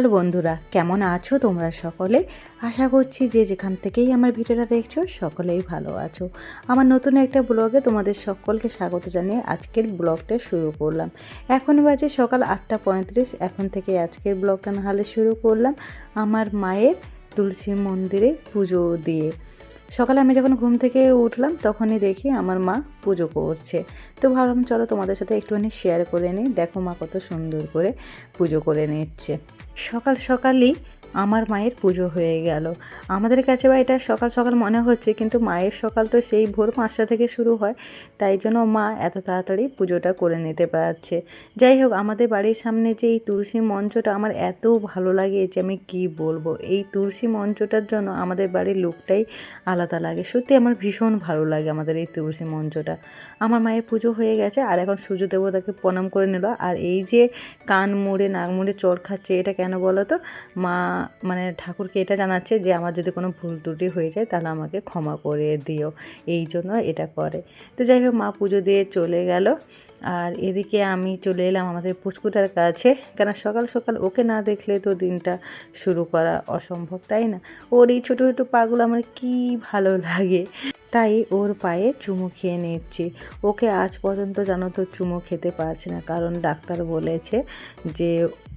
সকাল বন্ধুরা, কেমন আছো তোমরা সকলে? আশা করছি যে যেখান থেকেই আমার ভিডিওটা দেখছ, সকলেই ভালো আছো। আমার নতুন একটা ব্লগে তোমাদের সকলকে স্বাগত জানিয়ে আজকের ব্লগটা শুরু করলাম। এখন বাজে সকাল আটটা পঁয়ত্রিশ, এখন থেকে আজকের ব্লগটা না নাহলে শুরু করলাম আমার মায়ের তুলসী মন্দিরে পুজো দিয়ে। সকালে আমি যখন ঘুম থেকে উঠলাম, তখনই দেখি আমার মা পুজো করছে। তো ভাবলাম, চলো তোমাদের সাথে একটুখানি শেয়ার করে নিই। দেখো মা কত সুন্দর করে পুজো করে নিচ্ছে। সকাল সকালই আমার মায়ের পুজো হয়ে গেল। আমাদের কাছে বা এটা সকাল সকাল মনে হচ্ছে, কিন্তু মায়ের সকাল তো সেই ভোর পাঁচটা থেকে শুরু হয়, তাই জন্য মা এত তাড়াতাড়ি পুজোটা করে নিতে পারছে। যাই হোক, আমাদের বাড়ির সামনে যে এই তুলসী মঞ্চটা আমার এত ভালো লাগে যে আমি কি বলব? এই তুলসী মঞ্চটার জন্য আমাদের বাড়ির লোকটাই আলাদা লাগে। সত্যি আমার ভীষণ ভালো লাগে আমাদের এই তুলসী মঞ্চটা। আমার মায়ের পুজো হয়ে গেছে, আর এখন সূর্য দেবতাকে প্রণাম করে নিল। আর এই যে কান মুড়ে, নাক মুড়ে চর খাচ্ছে, এটা কেন বলো তো? মা মানে ঠাকুরকে এটা জানাচ্ছে যে আমার যদি কোনো ভুল ত্রুটি হয়ে যায় তাহলে আমাকে ক্ষমা করে দিও। এই জন্য এটা করে। তো যাই হোক, মা পুজো দিয়ে চলে গেল। আর এদিকে আমি চলে এলাম আমাদের পুচকুটার কাছে। কেন সকাল সকাল ওকে না দেখলে তো দিনটা শুরু করা অসম্ভব, তাই না? ওর এই ছোটো ছোটো পাগুলো আমার কী ভালো লাগে। তাই ওর পায়ে চুমু খেয়ে নিচ্ছি। ওকে আজ পর্যন্ত জানো তো চুমু খেতে পারছে না, কারণ ডাক্তার বলেছে যে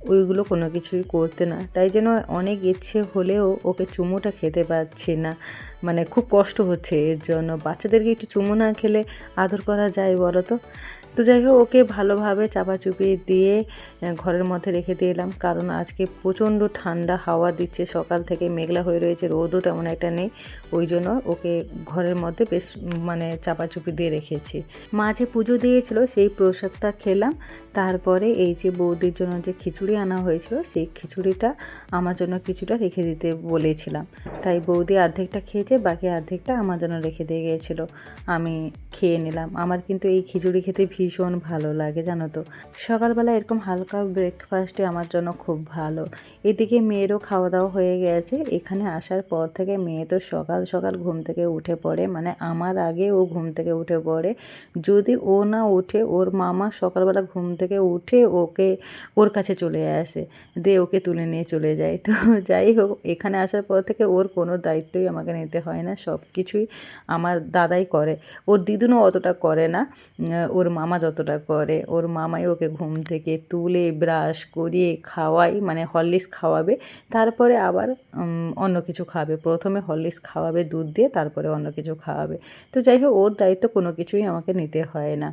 ওইগুলো কোনো কিছুই করতে না। তাই জন্য অনেক ইচ্ছে হলেও ওকে চুমোটা খেতে পারছি না। মানে খুব কষ্ট হচ্ছে এর জন্য। বাচ্চাদেরকে একটু চুমো না খেলে আদর করা যায় বলো তো? তো যাই হোক, ওকে ভালোভাবে চাপাচুপি দিয়ে ঘরের মধ্যে রেখে দিলাম কারণ আজকে প্রচণ্ড ঠান্ডা, হাওয়া দিচ্ছে, সকাল থেকে মেঘলা হয়ে রয়েছে, রোদও তেমন একটা নেই। ওই জন্য ওকে ঘরের মধ্যে বেশ মানে চাপাচুপি দিয়ে রেখেছি। মাঝে পুজো দিয়েছিল, সেই প্রসাদটা খেলাম। তারপরে এই যে বৌদির জন্য যে খিচুড়ি আনা হয়েছিল, সেই খিচুড়িটা আমার জন্য কিছুটা রেখে দিতে বলেছিলাম। তাই বৌদি অর্ধেকটা খেয়েছে, বাকি অর্ধেকটা আমার জন্য রেখে দিয়ে গিয়েছিল। আমি খেয়ে নিলাম। আমার কিন্তু এই খিচুড়ি খেতে ভীষণ ভালো লাগে, জানো তো। সকালবেলা এরকম হালকা ব্রেকফাস্টে আমার জন্য খুব ভালো। এদিকে মেয়েরও খাওয়া দাওয়া হয়ে গেছে। এখানে আসার পর থেকে মেয়ে তো সকাল সকাল ঘুম থেকে উঠে পড়ে। মানে আমার আগে ও ঘুম থেকে উঠে পড়ে। যদি ও না উঠে, ওর মামা সকালবেলা ঘুম থেকে উঠে ওকে, ওর কাছে চলে আসে। দিয়ে ওকে তুলে নিয়ে চলে যায়। তো যাই হোক, এখানে আসার পর থেকে ওর কোনো দায়িত্বই আমাকে নিতে হয় না। সব কিছুই আমার দাদাই করে। ওর দিদুনও অতটা করে না। ওর মামা যতটা করে, ওর মামাই ওকে ঘুম থেকে তুলে ব্রাশ করিয়ে খাওয়াই মানে হরলিক্স খাওয়াবে, তারপরে আবার অন্য কিছু খাওয়াবে প্রথমে হরলিক্স খাওয়াবে, দুধ দিয়ে তারপরে অন্য কিছু খাওয়াবে। তো যাই হোক, ওর দায়িত্ব কোনো কিছুই আমাকে নিতে হয় না।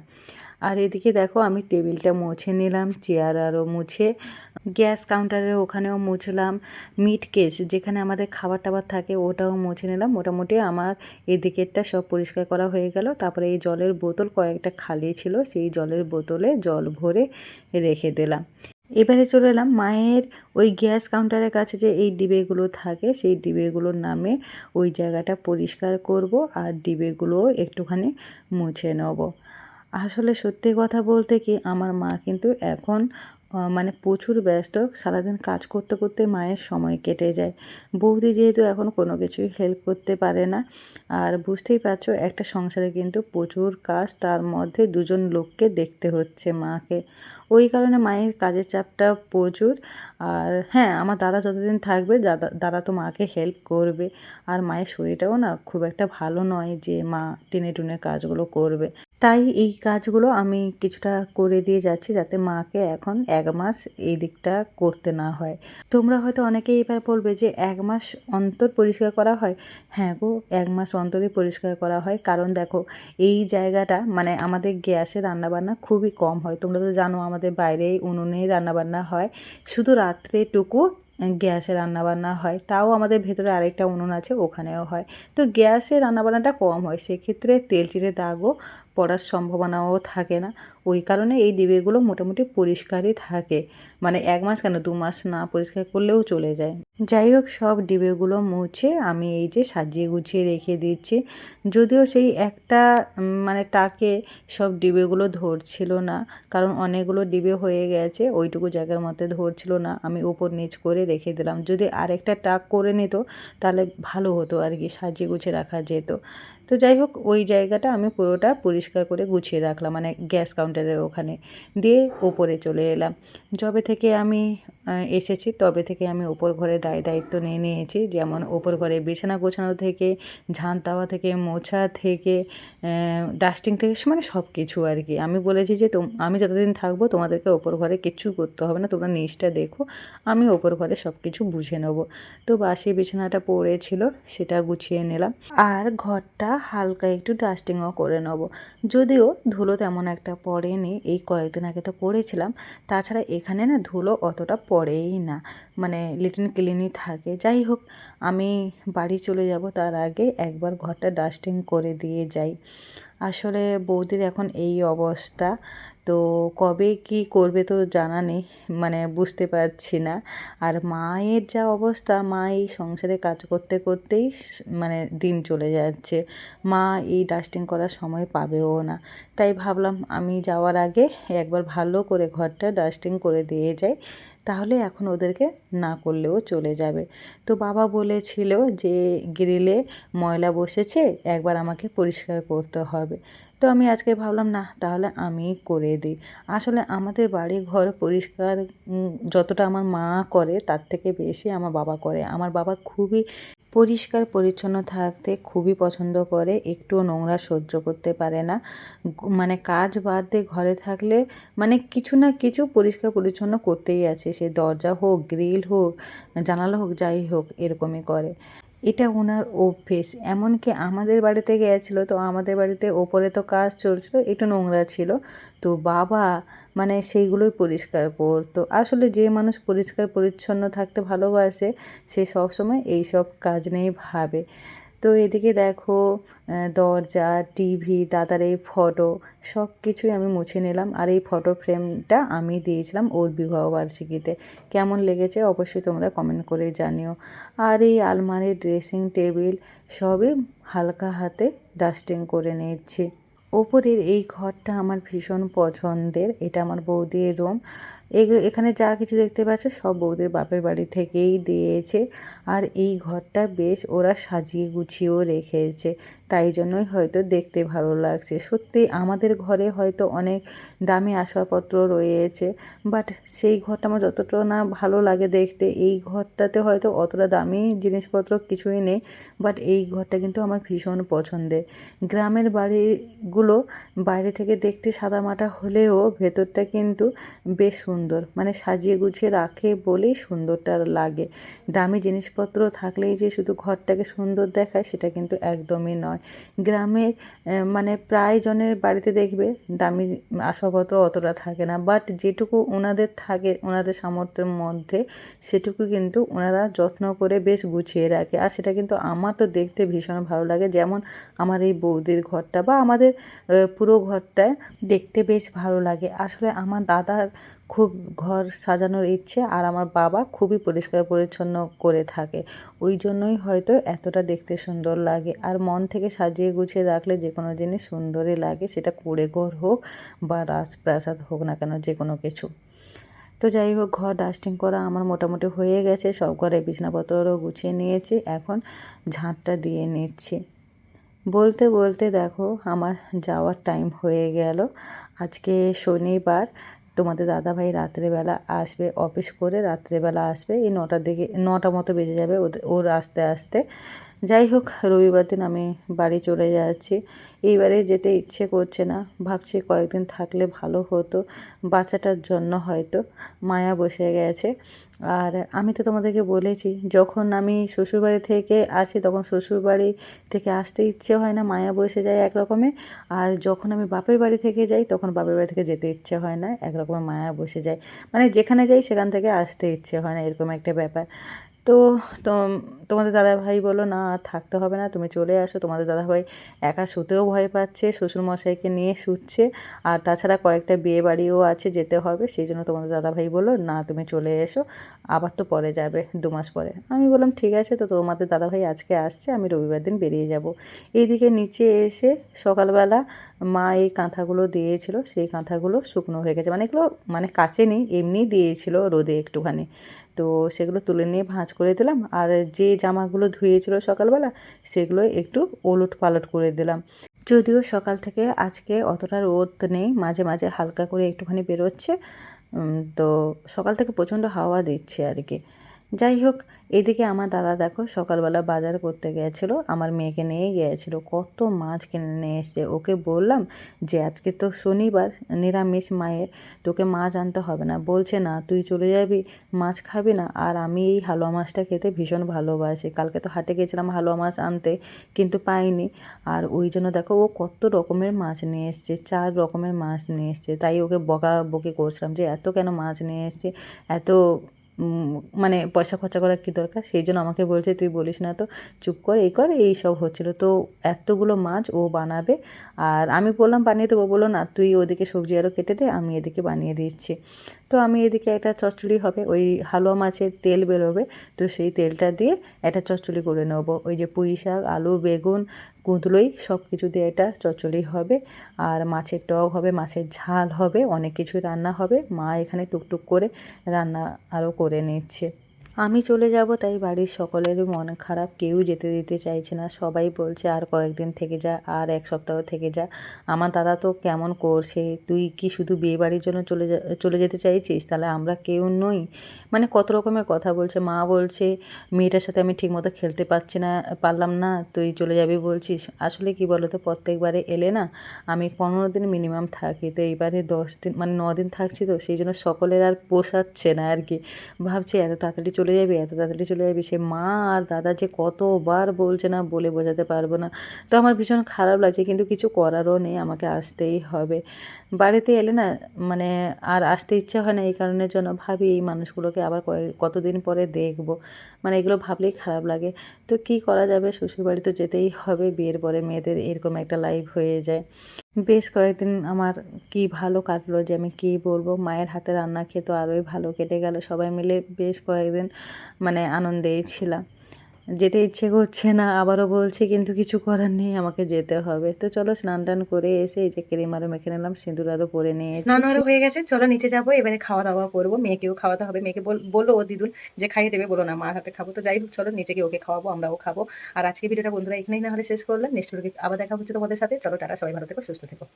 আর এদিকে দেখো আমি টেবিলটা মুছে নিলাম, চেয়ার আরও মুছে, গ্যাস কাউন্টারের ওখানেও মুছলাম, মিট কেস যেখানে আমাদের খাবার টাবার থাকে ওটাও মুছে নিলাম। মোটামুটি আমার এদিকেরটা সব পরিষ্কার করা হয়ে গেল। তারপরে এই জলের বোতল কয়েকটা খালি ছিল, সেই জলের বোতলে জল ভরে রেখে দিলাম। এবারে চলে এলাম মায়ের ওই গ্যাস কাউন্টারের কাছে যে এই ডিবেগুলো থাকে, সেই ডিবেগুলোর নামে ওই জায়গাটা পরিষ্কার করব আর ডিবেগুলো একটুখানি মুছে নেব। আসলে সত্যি কথা বলতে কি, আমার মা কিন্তু এখন মানে প্রচুর ব্যস্ত। সারাদিন কাজ করতে করতে মায়ের সময় কেটে যায়। বৌদি যেহেতু এখন কোনো কিছুই হেল্প করতে পারে না। আর বুঝতেই পারছ, একটা সংসারে কিন্তু প্রচুর কাজ, তার মধ্যে দুজন লোককে দেখতে হচ্ছে মাকে। ওই কারণে মায়ের কাজের চাপটা প্রচুর। আর হ্যাঁ আমার দাদা যতদিন থাকবে, দাদা দাদা তো মাকে হেল্প করবে। আর মায়ের শরীরটাও না খুব একটা ভালো নয় যে মা টেনে টুনে কাজগুলো করবে। তাই এই কাজগুলো আমি কিছুটা করে দিয়ে যাচ্ছি যাতে মাকে এখন এক মাস এই দিকটা করতে না হয়। তোমরা হয়তো অনেকেই এবার বলবে যে এক মাস অন্তর পরিষ্কার করা হয়? হ্যাঁ গো, এক মাস অন্তরই পরিষ্কার করা হয়। কারণ দেখো, এই জায়গাটা মানে আমাদের গ্যাসে রান্নাবান্না খুবই কম হয়। তোমরা তো জানো আমাদের বাইরে উনুনেই রান্নাবান্না হয়। শুধু রাত্রেটুকু গ্যাসে রান্নাবান্না হয়। তাও আমাদের ভেতরে আরেকটা উনুন আছে, ওখানেও হয়। তো গ্যাসে রান্নাবান্নাটা কম হয়। সেক্ষেত্রে তেল চিরে দাগও পড়ার সম্ভাবনাও থাকে না। ওই কারণে এই ডিবেগুলো মোটামুটি পরিষ্কারই থাকে। মানে এক মাস কেন, দু মাস না পরিষ্কার করলেও চলে যায়। যাই হোক, সব ডিবেগুলো মুছে আমি এই যে সাজিয়ে গুছিয়ে রেখে দিচ্ছি। যদিও সেই একটা মানে টাকে সব ডিবেগুলো ধরছিল না, কারণ অনেকগুলো ডিবে হয়ে গেছে, ওইটুকু জায়গার মধ্যে ধরছিল না, আমি উপর নিচ করে রেখে দিলাম। যদি আরেকটা টাক করে নিত, তাহলে ভালো হতো আর কি, সাজিয়ে গুছিয়ে রাখা যেত। তো যাই হোক, ওই জায়গাটা আমি পুরোটা পরিষ্কার করে গুছিয়ে রাখলাম মানে গ্যাস কাউন্টারের ওখানে দিয়ে ওপরে চলে এলাম। যবে থেকে আমি এসেছি, তবে থেকে আমি ওপর ঘরে দায় দায়িত্ব নিয়ে নিয়েছি, যেমন ওপর ঘরে বিছানা গোছানো থেকে ঝান তাওয়া থেকে, মোছা থেকে ডাস্টিং থেকে মানে সব কিছু আর কি। আমি বলেছি যে আমি যতদিন থাকব তোমাদেরকে ওপর ঘরে কিচ্ছু করতে হবে না, তোমরা নিচটা দেখো, আমি ওপর ঘরে সব কিছু বুঝে নেব। তো বাসি বিছানাটা পড়েছিল, সেটা গুছিয়ে নিলাম। আর ঘরটা হালকা একটু ডাস্টিংও করে নেব। যদিও ধুলো তেমন একটা পড়েনি, এই কয়েকদিন আগে তো করেছিলাম তাছাড়া এখানে না ধুলো অতটা পড়েই না মানে লিটিন ক্লিনই থাকে। যাই হোক, আমি বাড়ি চলে যাব, তার আগে একবার ঘরটা ডাস্টিং করে দিয়ে যাই। আসলে বৌদির এখন এই অবস্থা। তো কবে কি করবে তো জানা নেই মানে বুঝতে পারছি না। আর মায়ের যা অবস্থা, মা এই সংসারে কাজ করতে করতেই মানে দিন চলে যাচ্ছে। মা এই ডাস্টিং করার সময় পাবেও না। তাই ভাবলাম আমি যাওয়ার আগে একবার ভালো করে ঘরটা ডাস্টিং করে দিয়ে যাই। তাহলে এখন ওদেরকে না করলেও চলে যাবে। তো বাবা বলেছিল যে, গ্রিলে ময়লা বসেছে, একবার আমাকে পরিষ্কার করতে হবে। তো আমি আজকে ভাবলাম, না, তাহলে আমি করে দিই। আসলে আমাদের বাড়ি ঘর পরিষ্কার যতটা আমার মা করে, তার থেকে বেশি আমার বাবা করে। আমার বাবা খুবই পরিষ্কার, পরিচ্ছন্ন থাকতে খুবই পছন্দ করে। একটুও নোংরা সহ্য করতে পারে না। মানে কাজ বাদ দিয়ে ঘরে থাকলে মানে কিছু না কিছু পরিষ্কার, পরিচ্ছন্ন করতেই আছে। সে দরজা হোক, গ্রিল হোক, জানালা হোক, যাই হোক, এরকমই করে। এটা ওনার অভ্যেস। এমনকি আমাদের বাড়িতে গিয়েছিল তো আমাদের বাড়িতে ওপরে তো কাজ চলছিল, একটু নোংরা ছিল। তো বাবা মানে সেইগুলোই পরিষ্কার করতো। আসলে যে মানুষ পরিষ্কার, পরিচ্ছন্ন থাকতে ভালোবাসে, সে সবসময় এইসব কাজ নিয়েই ভাবে। তো এদিকে দেখো দরজা টিভি দাদার এই ফটো সব কিছুই আমি মুছে নিলাম। আর এই ফটো ফ্রেমটা আমি দিয়েছিলাম ওর বিবাহবার্ষিকীতে কেমন লেগেছে অবশ্যই তোমরা কমেন্ট করে জানিও। আর এই আলমারি ড্রেসিং টেবিল সবই হালকা হাতে ডাস্টিং করে নিচ্ছি ওপরের এই ঘরটা আমার ভীষণ পছন্দের। এটা আমার বৌদির রুম এগুলো, এখানে যা কিছু দেখতে পাচ্ছ সব বৌদির বাপের বাড়ি থেকেই দিয়েছে। আর এই ঘরটা বেশ ওরা সাজিয়ে গুছিয়েও রেখেছে। তাই জন্যই হয়তো দেখতে ভালো লাগছে। সত্যি আমাদের ঘরে হয়তো অনেক দামি আসবাবপত্র রয়েছে, বাট সেই ঘরটা আমার যতটা না ভালো লাগে দেখতে, এই ঘরটাতে হয়তো অতটা দামি জিনিসপত্র কিছুই নেই, বাট এই ঘরটা কিন্তু আমার ভীষণ পছন্দের। গ্রামের বাড়িগুলো বাইরে থেকে দেখতে সাদামাটা হলেও ভেতরটা কিন্তু বেশ সুন্দর মানে সাজিয়ে গুছিয়ে রাখে বলেই সুন্দরটা লাগে। দামি জিনিসপত্র থাকলেই যে শুধু ঘরটাকে সুন্দর দেখায় সেটা কিন্তু একদমই নয়। গ্রামে মানে প্রায় জনের বাড়িতে দেখবে দামি আসবাবপত্র অতটা থাকে না। বাট যেটুকু ওনাদের থাকে ওনাদের সামর্থ্যের মধ্যে সেটুকু কিন্তু ওনারা যত্ন করে বেশ গুছিয়ে রাখে। আর সেটা কিন্তু আমার তো দেখতে ভীষণ ভালো লাগে। যেমন আমার এই বৌদির ঘরটা বা আমাদের পুরো ঘরটায় দেখতে বেশ ভালো লাগে। আসলে আমার দাদার খুব ঘর সাজানোর ইচ্ছে আর আমার বাবা খুবই পরিষ্কার পরিচ্ছন্ন করে থাকে। ওই জন্যই হয়তো এতটা দেখতে সুন্দর লাগে। আর মন থেকে সাজিয়ে গুছিয়ে রাখলে যে কোনো জিনিস সুন্দরই লাগে, সেটা কুড়ে ঘর হোক বা রাজপ্রাসাদ হোক না কেন, যে কোনো কিছু। তো যাই হোক, ঘর ডাস্টিং করা আমার মোটামুটি হয়ে গেছে। সব ঘরে বিছানাপত্রও গুছিয়ে নিয়েছি। এখন ঝাঁটটা দিয়ে নিচ্ছি। বলতে বলতে দেখো, আমার যাওয়ার টাইম হয়ে গেল। আজকে শনিবার তোমাদের দাদাভাই রাত্রেবেলা আসবে অফিস করে রাত্রেবেলা আসবে। এই নটার দিকে, নটা মতো বেজে যাবে ওদের, ওর আসতে আসতে। যাই হোক, রবিবার দিন আমি বাড়ি চলে যাচ্ছি। এইবারে যেতে ইচ্ছে করছে না। ভাবছি কয়েকদিন থাকলে ভালো হতো, বাচ্চাটার জন্য হয়তো। মায়া বসে গেছে। আর আমি তো তোমাদেরকে বলেছি, যখন আমি শ্বশুরবাড়ি থেকে আসি, তখন শ্বশুরবাড়ি থেকে আসতে ইচ্ছে হয় না, মায়া বসে যায় একরকমে। আর যখন আমি বাপের বাড়ি থেকে যাই, তখন বাপের বাড়ি থেকে যেতে ইচ্ছে হয় না এক রকমের মায়া বসে যায়। মানে যেখানে যাই, সেখান থেকে আসতে ইচ্ছে হয় না, এরকম একটা ব্যাপার। তো তোম- তোমাদের দাদাভাই বলো না, আর থাকতে হবে না, তুমি চলে আসো। তোমাদের দাদাভাই একা শুতেও ভয় পাচ্ছে, শ্বশুরমশাইকে নিয়ে শুচ্ছে, আর তাছাড়া কয়েকটা বিয়ে বাড়িও আছে, যেতে হবে। সেই জন্য তোমাদের দাদাভাই বলল, না, তুমি চলে এসো, আবার তো পরে যাবে, দু মাস পরে। আমি বললাম, ঠিক আছে, তো তোমাদের দাদাভাই আজকে আসছে, আমি রবিবার দিন বেরিয়ে যাব। এইদিকে নিচে এসে সকালবেলা মা এই কাঁথাগুলো দিয়েছিল, সেই কাঁথাগুলো শুকনো হয়ে গেছে মানে এগুলো মানে কাচে নেই এমনি দিয়েছিল রোদে একটুখানি। তো সেগুলো তুলে নিয়ে ভাঁজ করে দিলাম। আর যে জামাগুলো ধুয়েছিল সকালবেলা, সেগুলো একটু ওলট পালট করে দিলাম। যদিও সকাল থেকে আজকে অতটা রোদ নেই, মাঝে মাঝে হালকা করে একটুখানি বেরোচ্ছে। তো সকাল থেকে প্রচণ্ড হাওয়া দিচ্ছে আর কি। যাই হোক এদিকে আমার দাদা দেখো সকালবেলা বাজার করতে গিয়েছিল, আমার মেয়েকে নিয়ে গিয়েছিল, কত মাছ কিনে নিয়ে এসছে। ওকে বললাম যে আজকে তো শনিবার, নিরামিষ মায়ের, তোকে মাছ আনতে হবে না। বলছে, না, তুই চলে যাবি, মাছ খাবি না। আর আমি এই হালুয়া মাছটা খেতে ভীষণ ভালোবাসি। কালকে তো হাটে গেছিলাম হালুয়া মাছ আনতে, কিন্তু পাইনি। আর ওই জন্য দেখো, ও কত রকমের মাছ নিয়ে এসছে, চার রকমের মাছ নিয়ে এসছে। তাই ওকে বকা বকি করছিলাম যে, এত কেন মাছ নিয়ে এসছে? এত মানে পয়সা খরচা করার কী দরকার? সেই জন্য আমাকে বলছে, তুই বলিস না তো, চুপ কর, এই কর, এই সব হচ্ছিল। তো এতগুলো মাছ ও বানাবে, আর আমি বললাম বানিয়ে দেবো। বলো না, তুই ওদিকে সবজি আরও কেটে দে, আমি এদিকে বানিয়ে দিচ্ছি। তো আমি এদিকে একটা চচ্চড়ি হবে, ওই হালুয়া মাছের তেল বেরোবে, তো সেই তেলটা দিয়ে একটা চচ্চড়ি করে নেব। ওই যে পুঁই শাক, আলু, বেগুন কুঁদলোই সব কিছু দিয়ে এটা চচ্চড়ি হবে। আর মাছের টক হবে, মাছের ঝাল হবে, অনেক কিছু রান্না হবে। মা এখানে টুকটুক করে রান্না আরও করে নিচ্ছে। আমি চলে যাব, তাই বাড়ির সকলেরই মন খারাপ। কেউ যেতে দিতে চাইছে না। সবাই বলছে, আর কয়েকদিন থেকে যা, আর এক সপ্তাহ থেকে যা। আমার দাদা তো কেমন করছে? তুই কি শুধু বিয়ে বাড়ির জন্য চলে চলে যেতে চাইছিস? তাহলে আমরা কেউ নই। মানে কত রকমের কথা বলছে। মা বলছে, মেয়েটার সাথে আমি ঠিকমতো খেলতে পারছি না, পারলাম না, তুই চলে যাবি বলছিস। আসলে কি বলো তো প্রত্যেকবারে এলে না, আমি পনেরো দিন মিনিমাম থাকি। তো এইবারে দশ দিন মানে ন দিন থাকছি তো, সেই জন্য সকলের আর পোষাচ্ছে না আর কি। ভাবছি এত তাড়াতাড়ি চলে যাবি, এত তাড়াতাড়ি চলে যাবি, সে মা আর দাদা যে কতবার বলছে না বলে বোঝাতে পারব না। তো আমার ভীষণ খারাপ লাগছে, কিন্তু কিছু করারও নেই, আমাকে আসতেই হবে। বাড়িতে এলে না মানে আর আসতে ইচ্ছে হয় না এই কারণের জন্য, ভাবি এই মানুষগুলোকে আবার কতদিন পরে দেখব। মানে এগুলো ভাবলেই খারাপ লাগে। তো কি করা যাবে? শ্বশুরবাড়ি তো যেতেই হবে, বিয়ের পরে মেয়েদের এরকম একটা লাইফ হয়ে যায়। বেশ কয়েকদিন আমার কি ভালো কাটলো যে আমি কি বলব? মায়ের হাতে রান্না খেতে আরোই ভালো কেটে গেল। সবাই মিলে বেশ কয়েকদিন মানে আনন্দেই ছিলাম। যেতে ইচ্ছে করছে না, আবারও বলছে, কিন্তু কিছু করার নেই, আমাকে যেতে হবে। তো চলো স্নান টান করে এসে এই যে ক্রিম আরও মেখে নিলাম, সিঁদুর আরও পরে নিয়ে স্নান আরও হয়ে গেছে, চলো নিচে যাব, এবারে খাওয়া দাওয়া করব, মেয়েকেও খাওয়াতে হবে, মেয়েকে বল- বলল ও, দিদুন, যে খাইয়ে দেবে, বলো না, মার হাতে খাব। তো যাই হোক, চলো নিচে গিয়ে ওকে খাওয়াবো, আমরাও খাব। আর আজকে ভিডিওটা বন্ধুরা এখানেই না হলে শেষ করলাম, নেক্সট ভিডিও আবার দেখা হচ্ছে তোমাদের সাথে। চলো টাটা, সবাই ভালো থেকো, সুস্থ থেকো।